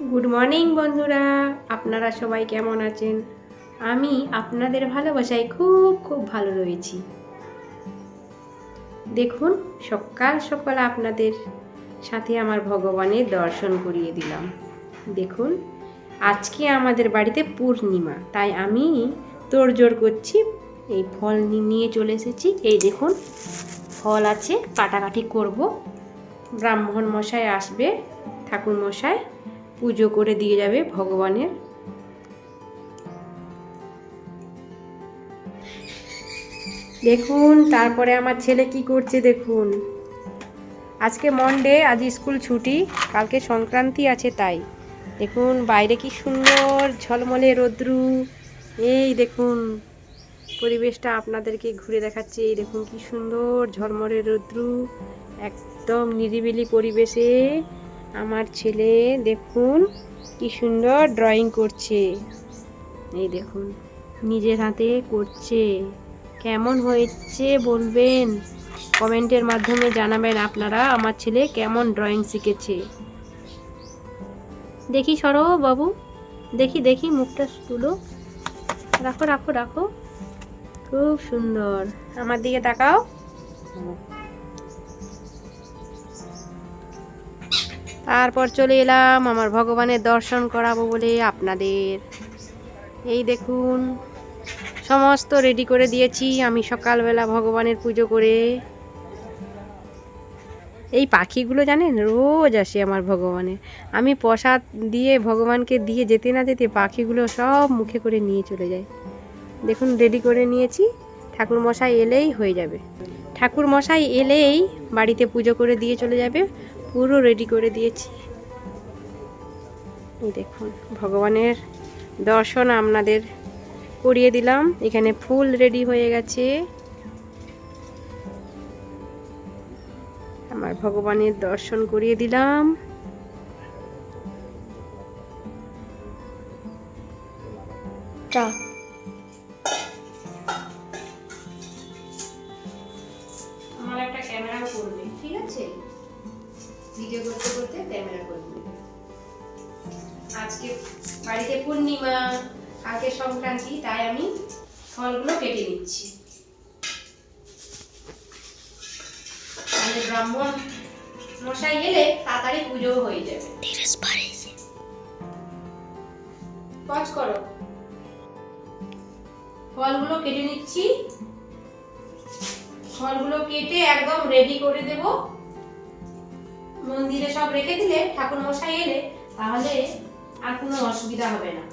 Good morning বন্ধুরা। আপনারা সবাই কেমন আছেন? আমি আপনাদের ভালোবাসায় খুব খুব ভালো রয়েছি। দেখুন, সকাল সকাল আপনাদের সাথে আমার ভগবানের দর্শন করিয়ে দিলাম। দেখুন, আজকে আমাদের বাড়িতে পূর্ণিমা, তাই আমি তোড়জোড় করছি, এই ফল নিয়ে চলে এসেছি। এই দেখুন, ফল আছে, কাটাকাটি করব। ব্রাহ্মণ মশাই আসবে, ঠাকুর মশাই। পুজো করে দিয়ে যাবে ভগবানের। দেখুন, তারপরে আমার ছেলে কি করছে দেখুন। আজকে মন্ডে আজ স্কুল ছুটি, কালকে সংক্রান্তি আছে তাই। দেখুন, বাইরে কি সুন্দর ঝলমলে রোদ্রু। এই দেখুন, পরিবেশটা আপনাদেরকে ঘুরে দেখাচ্ছি। এই দেখুন, কি সুন্দর ঝলমলে রোদ্রু। একদম নিরিবিলি পরিবেশে। আমার ছেলে, দেখুন কি সুন্দর ড্রয়িং করছে। এই দেখুন, নিজের হাতে করছে। কেমন হয়েছে বলবেন? কমেন্টের মাধ্যমে জানাবেন আপনারা আমার ছেলে কেমন ড্রয়িং শিখেছে। দেখি সরো বাবু, দেখি দেখি মুখটা তুলো। রাখো রাখো রাখো। খুব সুন্দর। আমার দিকে তাকাও। তারপর চলে এলাম আমার ভগবানের দর্শন করাবো বলে আপনাদের। এই দেখুন, সমস্ত রেডি করে দিয়েছি আমি সকালবেলা ভগবানের পুজো করে। এই পাখিগুলো জানেন, রোজ আসে আমার ভগবানের। আমি প্রসাদ দিয়ে ভগবানকে দিয়ে যেতে না যেতে পাখিগুলো সব মুখে করে নিয়ে চলে যায়। দেখুন রেডি করে নিয়েছি। ঠাকুর মশাই এলেই হয়ে যাবে। ঠাকুর মশাই এলেই বাড়িতে পুজো করে দিয়ে চলে যাবে। পুরো রেডি করে দিয়েছি। দেখুন, ভগবানের দর্শন আপনাদের করিয়ে দিলাম। এখানে ফুল রেডি হয়ে গেছে। আমার ভগবানের দর্শন করিয়ে দিলাম। চা। ভিডিও করতে করতে ক্যামেরা করবে আজকে বাড়িতে পূর্ণিমা, কালকে সংক্রান্তি, তাই আমি ফলগুলো কেটে নিচ্ছি। ব্রাহ্মণ মশাই এলে তাড়াতাড়ি পুজো হয়ে যাবে। পজ করো। ফলগুলো কেটে নিচ্ছি। ফলগুলো কেটে একদম রেডি করে দেব। মন্দিরে সব রেখে দিলে ঠাকুর মশাই এলে তাহলে আর কোনো অসুবিধা হবে না।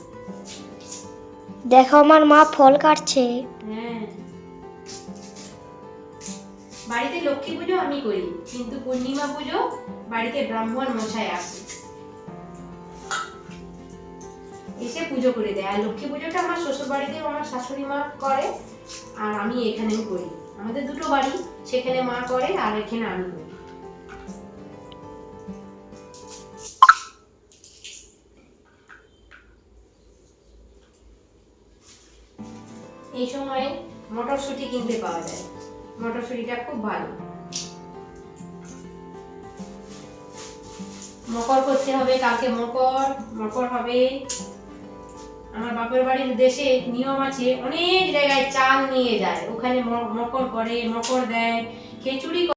দেখো আমার মা ফল কাটছে। হ্যাঁ। বাড়িতে লক্ষ্মী পুজো আমি করি কিন্তু পূর্ণিমা পুজো বাড়িতে ব্রাহ্মণ মশাই আসে। এসে পুজো করে দেয়। আর লক্ষ্মী পুজোটা আমার শ্বশুর বাড়িতেও আমার শাশুড়ি মা করে আর আমি এখানেও করি। আমাদের দুটো বাড়ি সেখানে মা করে আর এখানে আমি করি। এই সময় মটরশুঁটি কিনতে পাওয়া যায়। মটরশুঁটিটা খুব ভালো। মকর করতে হবে, কালকে মকর। মকর হবে আমার বাপের বাড়ির দেশে নিয়ম আছে, অনেক জায়গায় চাল নিয়ে যায়। ওখানে মকর করে, মকর দেয়, খিচুড়ি